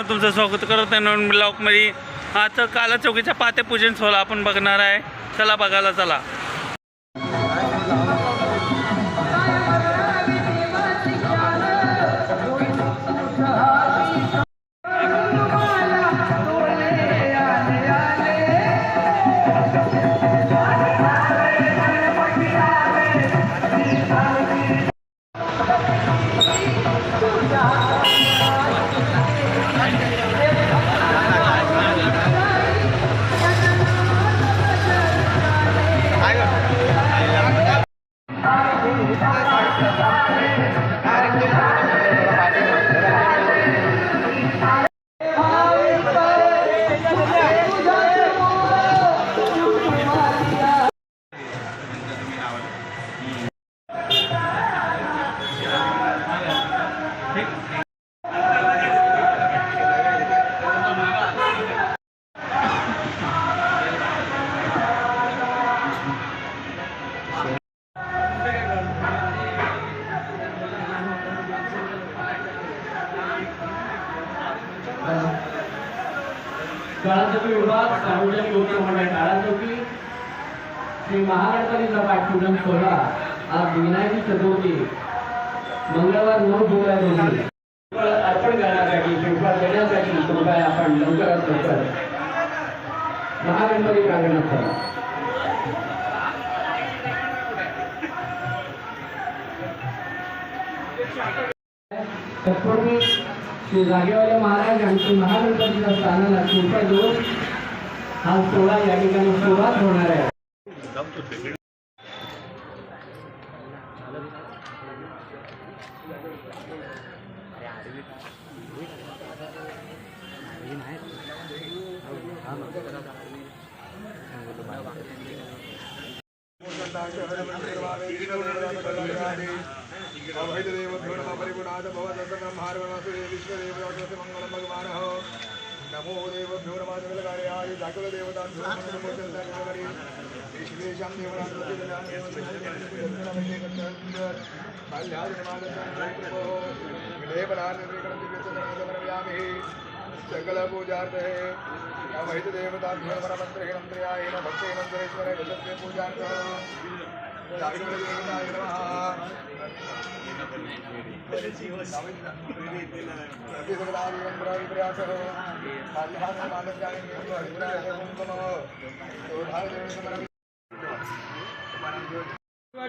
तुमचं स्वागत करत. आहे नवीन ब्लॉकमध्ये आता काला चौकीच्या पाते पूजन सोहळा आपण बघणार आहे. चला बघायला चला. আর একটু श्री महागणपतीचा पाठपूजन सोहळा आज विनायकी चतुर्थी मंगळवार नऊ जुलै रोजी अर्पण करण्यासाठी श्रीफळ देण्यासाठी कृपया आपण लवकरात लवकर महागणपती प्रांगणात चला तत्पूर्वी श्री जागेवाले महाराज आणि श्री महागणपतीच्या स्थानाला कृपया देऊन हा सोहळा या ठिकाणी सुरुवात होणार आहे. come to cricket. Abhayadev धूर्म परिगुणाद भवदसनम हारवणसु Vishwadev भगवान नमो देवभ्यो नमाजलकार्याय जागृदेवतां श्रीशां देवनाथ्यामि सकलपूजार्थे वैद्यदेवताभ्यो परमन्त्रेण त्र्यायेन भक्तेन सुरेश्वर विशस्य पूजार्थः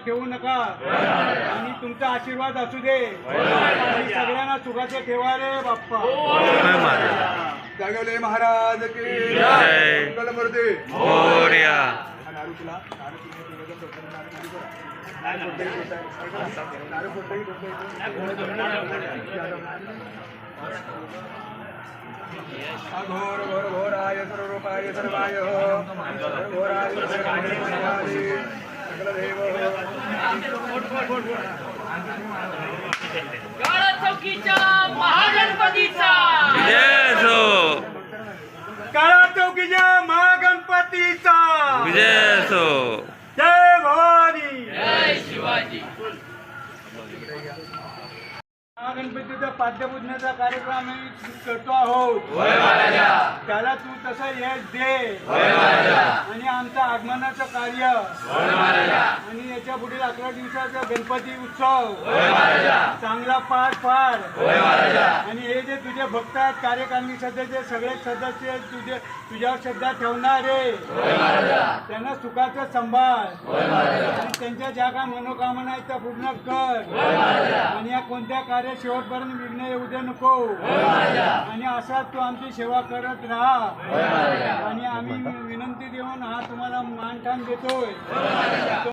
ठेवू नका. आणि तुमचा आशीर्वाद असू दे. सगळ्यांना सुखाचे ठेवा रे बाप्पा. जागवले महाराज की जय. मंगलमूर्ती. कोणतंही डोकं आहे. घोर घोर घोराय सर्वरूपाय सर्वाय घोराय सर्वाय सकलदेव महागणपतीचा। असो काळा चौकीच्या महागणपतीचा। विजय असो. जय भवानी. जय शिवाजी. महागणपतीचा पाद्यपूजनाचा कार्यक्रम करतो आहोत. त्याला तू तसं यश दे. आणि आमचं आगमनाचं कार्य. आणि याच्या पुढील अकरा दिवसाचा गणपती उत्सव. चांगला पार पाड आणि हे जे तुझे भक्त आहेत कार्यकारिणी सदस्य सगळे सदस्य तुझे तुझ्यावर श्रद्धा ठेवणारे. त्यांना सुखाचं सांभाळ आणि त्यांच्या ज्या काय मनोकामना आहेत त्या पूर्ण कर. आणि या कोणत्या कार्य शेवटपर्यंत विघ्न येऊ दे नको. आणि असाच तू आमची सेवा करत राहा. आणि आम्ही विनंती देऊन हा तुम्हाला मानठान देतोय.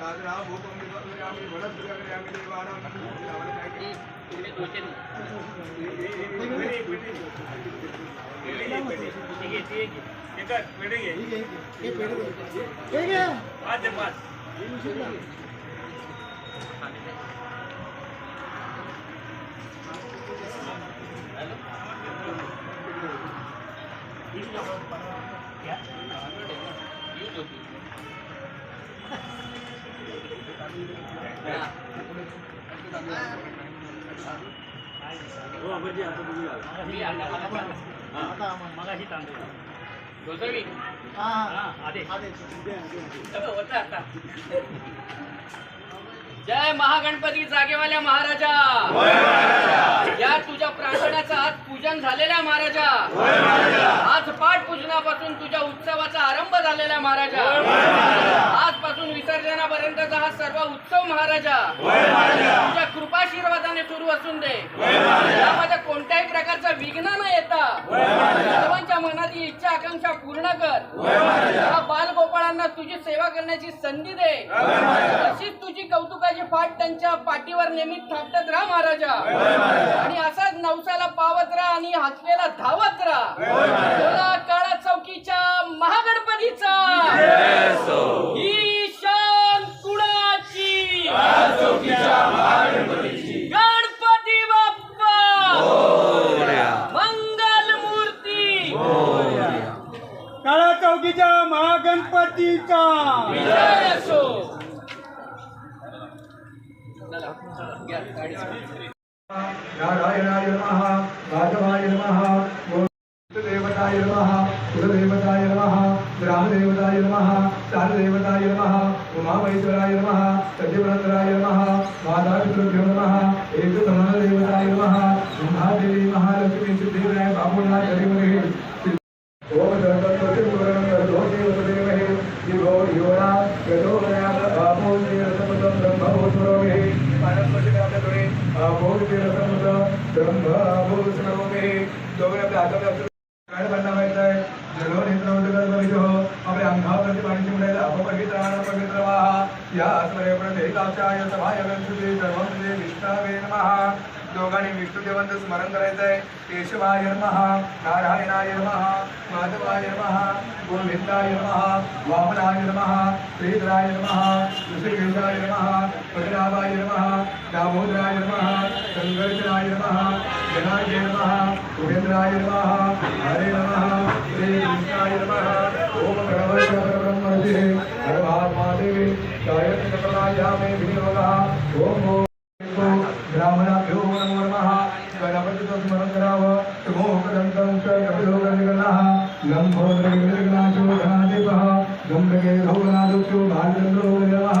दादरा भोकम वगैरे आम्ही वडद वगैरे आम्ही देवारा आम्हाला काय पेढे घे पेढे घे पाच पाच एकदन्ताय विद्महे वक्रदन्ताय धीमहि तन्नो तन्मे प्रचोदयात् नमो जय महागणपती जागेवाल्या महाराजा. या तुझ्या प्रार्थनाचं आज पूजन झालेल्या महाराजा. आज पाठ पूजनापासून तुझ्या उत्सवाचा आरंभ झालेला महाराजा. आजपासून विसर्जनापर्यंतचा हा सर्व उत्सव महाराजा. तुझ्या कृपाशीर्वादाने सुरू असून दे. यामध्ये कोणत्याही प्रकारचं विघ्न न येता सर्वांच्या मनातील इच्छा आकांक्षा पूर्ण कर. या बालगोपाळांना तुझी सेवा करण्याची संधी दे. तशीच तुझी कौतुकाची फाट त्यांच्या पाठीवर नेहमी थापटत राहा महाराजा. आणि असाच नवसाला पावत राहा आणि हातलेला धावत राहा काळा चौकीच्या महागणपतीचा ईशान कुणाची गणपती बाप्पा मंगल मूर्ती काळा चौकीच्या महागणपतीचा जय असो नारायणाय नमः माधवाय नमः देवताय नमः कुलदेवताय नमः ग्रामदेवताय नमः चारुदेवताय नमः उमामहेश्वराय नमः। मातापितृभ्यो नमः। एकदसमानदेवताय नमः। ब्रह्मादेवी महालक्ष्मी सिद्धिविनायक बाबुनाथ हरिमहे ओम सर्वत्वचित्तवरणं सर्वोदेव सदेवहे दिवो योना यतो मया बापो श्रीरसमुदं ब्रह्मभूषणोमे मानस्पतिनाथगुणे अभूषिरसमुदं ब्रह्मभूषणोमे दोघे आपल्या हातामध्ये श्री गणपती विष्णवे नमः दोघांनी विष्णुदेवांचं स्मरण करायचं आहे केशवाय नमः नारायणाय नमः। माधवाय नमः गोविंदाय नमः वामनाय नमः श्रीधराय नमः ऋषिकेशाय नमः पद्मनाभाय नमः दामोदराय नमः संघर्षणाय नमः जनाय नमः उपेन्द्राय नमः हरे नमः श्रीकृष्णाय नमः ओम प्रणवय परब्रह्मणे हर महात्मादेवी गायत्री प्रणायामे विनियोगः ओम ओम ब्राह्मणाभ्यो नमो नमः गणपतीचं स्मरण करावं मोकदन्तं च कपिलोकनिगणः लम्भोदरगिरिगणाचो गणाधिपः गम्भगे भोगनादुक्यो भागचन्द्रो नमः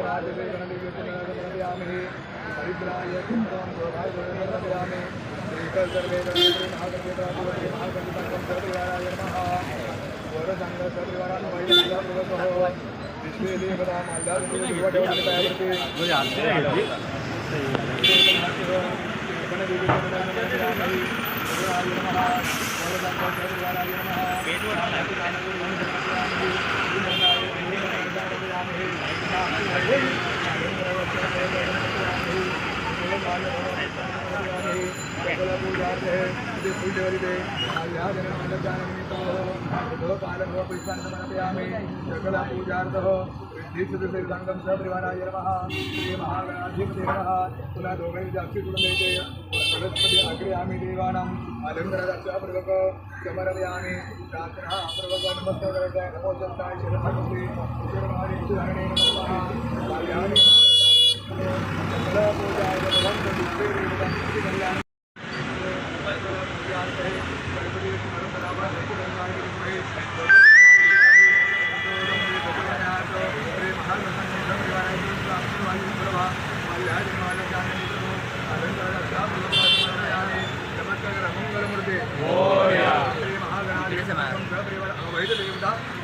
देवराज देवन देवी समर्पयामि हरिद्राय सुंदरं गोभाय समर्पयामि श्रीकल सर्वे महागणपती महागणपती सर्वयाय नमः वरसंग सर्वांना वैद्य प्रभव विश्वे देवता मालदा देवता तयार करते सकला पूजार्थः दीक्षिततीर्थाङ्गं सपरिवाराय नमः श्री महागणाधिपते नमः पुनः दोघैः जास्ती करून द्यायचे बृहस्पती अग्रे आम्ही देवानाम् अलंकारापूर्वक समर्पयामि प्रार्थना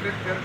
पूर्वक नमस्कार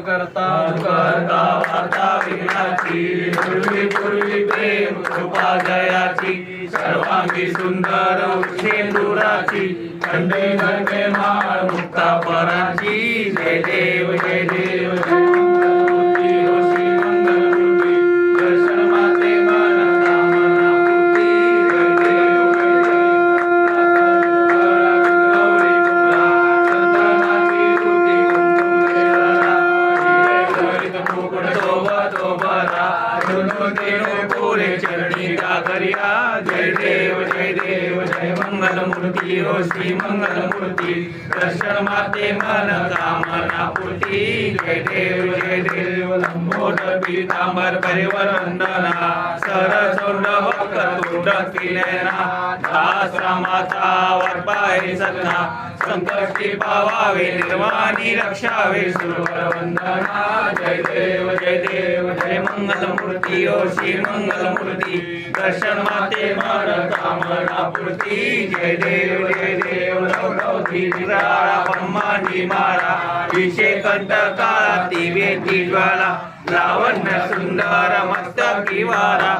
करता करता वार्ता विघ्नाची. पूर्वी पूर्वी प्रेम कृपा जयाची. सर्वांगी सुंदर उठे दुराची. खंडे खंडे माळ मुक्ता पराची जय देव जय देव जय श्री मंगलमूर्ती दर्शन माते मन कामना पूर्ती जय देव जय देव पीतांबर परिवरंदना सरसुंड सरसोंड वक्रतुंड किलेना दासरामाचा वरपाय सगना संकष्टी पावावे निर्वाणी रक्षावे सुरवर वंदना जय देव जय देव जय मंगल मूर्ती ओ श्री मंगल मूर्ती दर्शन माते मन कामना पूर्ती जय देव जय देव लवकवती निराळा ब्रह्मांडी माळा विषय कंठ काळा दिवे ज्वाला लावण्य सुंदर मस्तकी वारा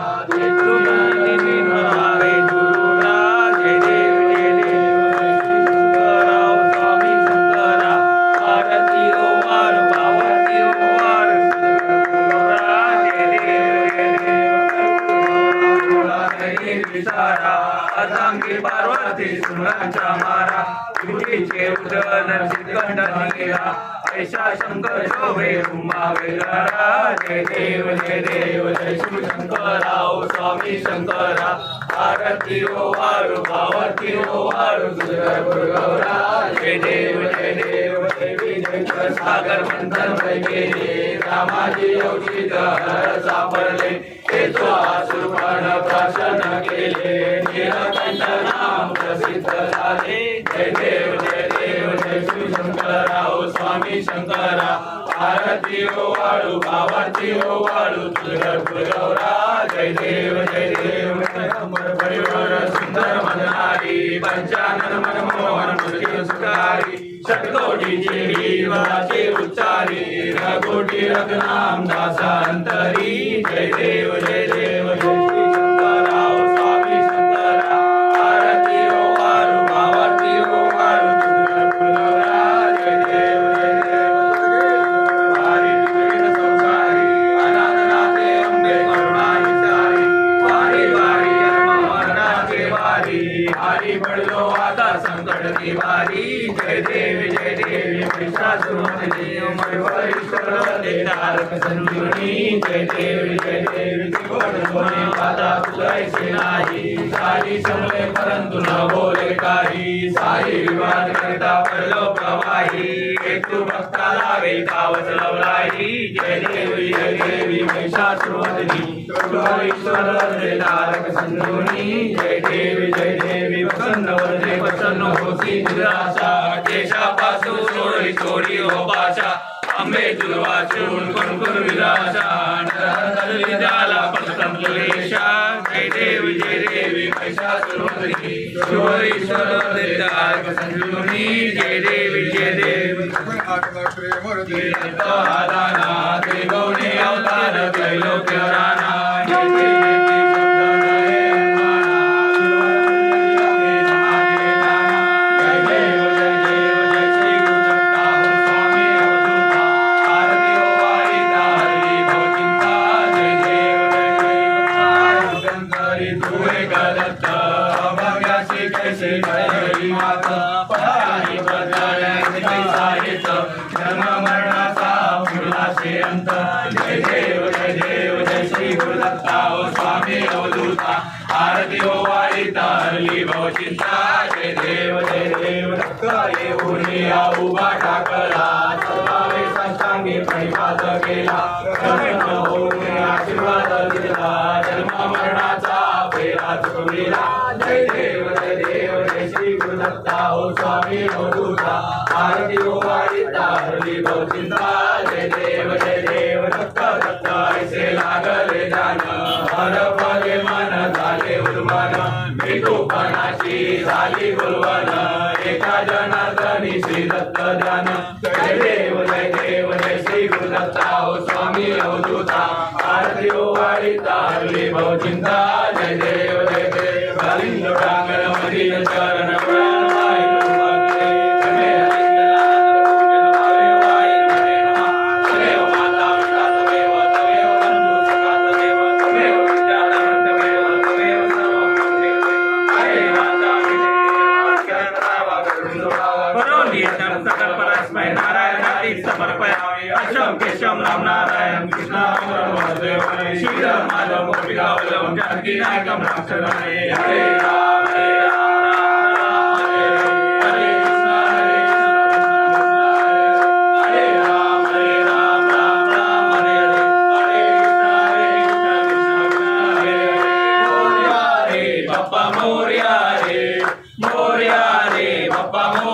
असांगी पार्वती सुनाचा मारा तुझीचे उदन श्रीकंड निघेला ऐशा शंकर शोभे उमा जय देव जय देव जय शिवशंकराव स्वामी शंकरा भारती ओ वारु भावती ओ वारु सुंदर गौरा जय देव जय देव जय विजय सागर मंथन वैगे रामाजी योगी सापडले ते तो आसुपण प्राशन केले नीलकंठ नाम प्रसिद्ध झाले जय देव जय देव जय श्री शिवशंकराव स्वामी शंकरा आरती ओ वाळू भावाती ओ वाळू तुझर गौरा जय देव जय देव अमर परिवार सुंदर मननारी पंचानन मनमोहन मृत्यू सुखारी षटकोटीची वीरवाचे उच्चारी रघोटी रघुनाम दासांतरी जय देव जय देव जय देवी जय देवी त्रिकोण सोने माता तुलायचे नाही सारी समले परंतु न बोले काही सारी विवाद करता पडलो प्रवाही हेतू भक्ताला वेतावच लवलाही जय देवी जय देवी महिषासुरमर्दिनी ईश्वर तारक संजोनी जय देवी जय देवी प्रसन्न वरदे प्रसन्न होती निराशा केशापासून सोडी सोडी हो पाशा अंबे तुला वाचून कुणकुण विलासा नरहरी झाला प्रथम तुलेशा जय देवी जय देवी महिषासुरमर्दिनी शिव ईश्वर तारक संजीवनी जय देवी जय देवी मूर्ती आदाना त्रिगुणी अवतार स्वामी अवधूता आरती गोवारी वारी तारली भवचिंता जय देव जय देव दत्त दत्त ऐसे लागले जान. हर फले मन झाले उर्मन मृत्यूपणाची झाली गुलवन एका जनार्दनी श्री दत्त जान जय देव जय देव जय श्री गुरुदत्ता हो स्वामी अवधूता. आरती गोवारी वारी तारली भवचिंता जय देव जय देव. गालिंद डांगर मधील चरण காவலம் கத்தினாக்கம் ராசராயே ஹரே ராமே Moria, Moria, Papa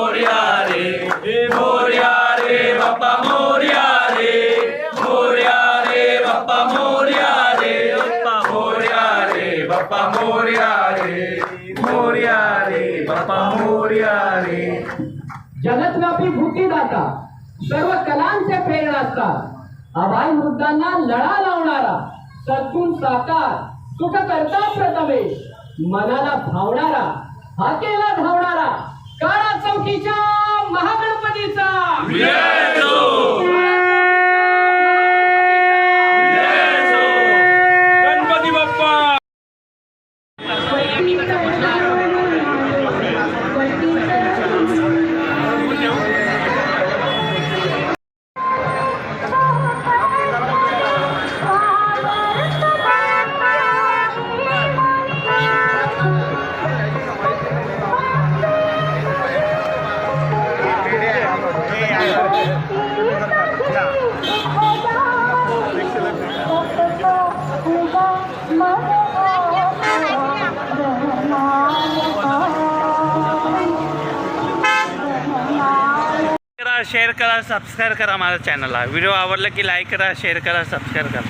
सर्व कलांचे प्रेरणास्ता अभाय वृद्धांना लढा लावणारा सद्गुण साकार सुख करता प्रथमेश मनाला भावणारा हाकेला धावणारा काळा चौकीच्या महागणपतीचा! गणपती बाप्पा! शेअर करा सबस्क्राईब करा माझ्या चॅनलला व्हिडिओ आवडला की लाईक करा शेअर करा सबस्क्राईब करा.